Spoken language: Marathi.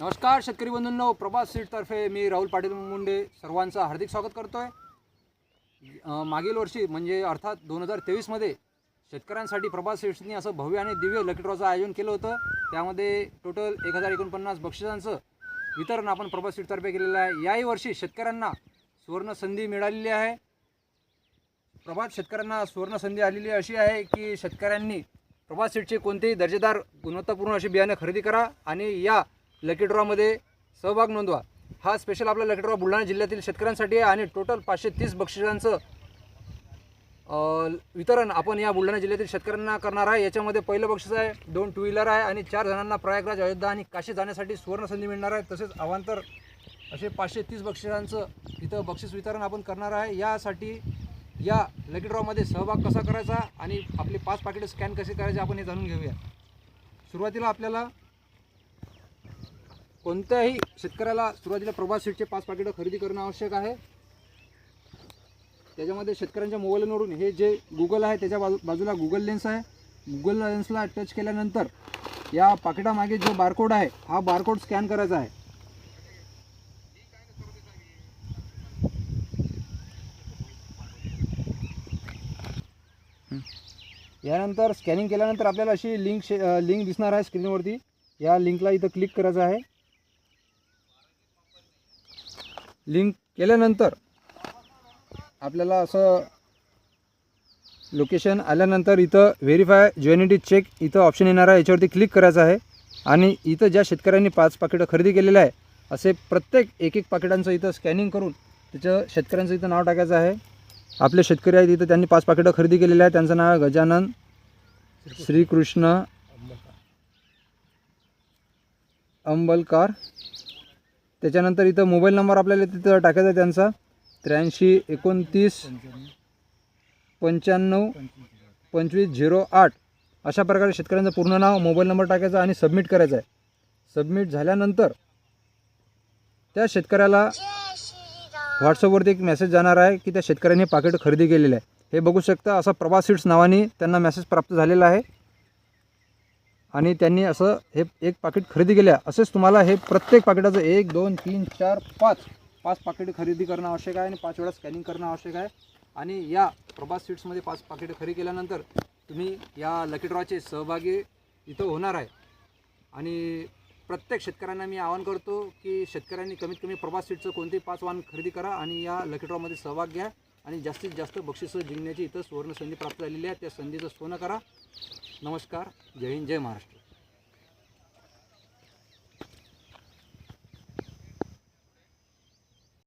नमस्कार शेतकरी बंधूंनो. प्रभात सीटतर्फे मी राहुल पाटील मुंडे सर्वांचं हार्दिक स्वागत करतो आहे मागील वर्षी म्हणजे अर्थात दोन हजार तेवीसमध्ये शेतकऱ्यांसाठी प्रभास सीट्सनी असं भव्य आणि दिव्य लकी ड्रॉचं आयोजन केलं होतं. त्यामध्ये टोटल एक हजार एकोणपन्नास बक्षिसांचं वितरण आपण प्रभात सीटतर्फे केलेलं आहे. याही वर्षी शेतकऱ्यांना सुवर्ण संधी मिळालेली आहे. प्रभात शेतकऱ्यांना सुवर्ण संधी आलेली अशी आहे की शेतकऱ्यांनी प्रभात सीटचे कोणतेही दर्जेदार गुणवत्तापूर्ण असे बियाणे खरेदी करा आणि या लकी ड्रॉमध्ये सहभाग नोंदवा. हा स्पेशल आपला लकी ड्रॉ बुलढाणा जिल्ह्यातील शेतकऱ्यांसाठी आहे आणि टोटल पाचशे तीस बक्षिसांचं वितरण आपण या बुलढाणा जिल्ह्यातील शेतकऱ्यांना करणार आहे. याच्यामध्ये पहिलं बक्षीस आहे दोन टू व्हीलर आहे आणि चार जणांना प्रयागराज अयोध्या आणि काशी जाण्यासाठी सुवर्णसंधी मिळणार आहे. तसेच अवांतर असे पाचशे तीस बक्षिसांचं इथं बक्षीस वितरण आपण करणार आहे. यासाठी या लकी ड्रॉमध्ये सहभाग कसा करायचा आणि आपले पाच पाकिटं स्कॅन कसे करायचे आपण हे जाणून घेऊया. सुरुवातीला आपल्याला कोणत्याही शेतकऱ्याला सुरुवातीला प्रभात सीटचे पाच पाकिटं खरेदी करणं आवश्यक आहे. त्याच्यामध्ये शेतकऱ्यांच्या मोबाईलवरून हे जे गुगल आहे त्याच्या बाजू बाजूला गुगल लेन्स आहे. गुगल लेन्सला टच केल्यानंतर या पाकिटामागे जो बारकोड आहे हा बारकोड स्कॅन करायचा आहे. यानंतर स्कॅनिंग केल्यानंतर आपल्याला अशी लिंक शे लिंक दिसणार आहे स्क्रीनवरती या लिंकला इथं क्लिक करायचं आहे. लिंक केल्यानंतर आपल्याला असं लोकेशन आल्यानंतर इथं व्हेरीफाय ज्युएनिटी चेक इथं ऑप्शन येणार आहे. याच्यावरती क्लिक करायचं आहे. आणि इथं ज्या शेतकऱ्यांनी पाच पाकिटं खरेदी केलेलं आहे असे प्रत्येक एक एक पाकिटांचं इथं स्कॅनिंग करून त्याचं शेतकऱ्यांचं इथं नाव टाकायचं आहे. आपले शेतकरी आहेत इथं त्यांनी पाच पाकिटं खरेदी केलेले आहे त्यांचं नाव गजानन श्रीकृष्ण अंबलकार. त्याच्यानंतर इथं मोबाईल नंबर आपल्याला तिथं टाकायचा आहे त्यांचा. त्र्याऐंशी एकोणतीस पंच्याण्णव पंचवीस झिरो आठ. अशा प्रकारे शेतकऱ्यांचं पूर्ण नाव मोबाईल नंबर टाकायचा आणि सबमिट करायचं आहे. सबमिट झाल्यानंतर त्या शेतकऱ्याला व्हॉट्सअपवरती एक मेसेज जाणार आहे की त्या शेतकऱ्यांनी पाकिट खरेदी केलेलं आहे. हे बघू शकता असा प्रभा सीड्स नावाने त्यांना मेसेज प्राप्त झालेला आहे. आणि त्यांनी असं हे एक पाकिट खरेदी केलं आहे असेच तुम्हाला हे प्रत्येक पाकिटाचं एक दोन तीन चार पाच पाच पाकिटं खरेदी करणं आवश्यक आहे आणि पाच वेळा स्कॅनिंग करणं आवश्यक आहे. आणि या प्रभास सीट्समध्ये पाच पाकिटं खरेदी केल्यानंतर तुम्ही या लकी ड्रॉचे सहभागी इथं होणार आहे. आणि प्रत्येक शेतकऱ्यांना मी आवाहन करतो की शेतकऱ्यांनी कमीत कमी प्रभास सीटचं कोणतेही पाच वाहन खरेदी करा आणि या लकी ड्रॉमध्ये सहभाग घ्या. आणि जास्तीत जास्त बक्षिसं जिंकण्याची इथं सुवर्णसंधी प्राप्त झालेली आहे. त्या संधीचं सोनं करा. नमस्कार. जय हिंद जय महाराष्ट्र.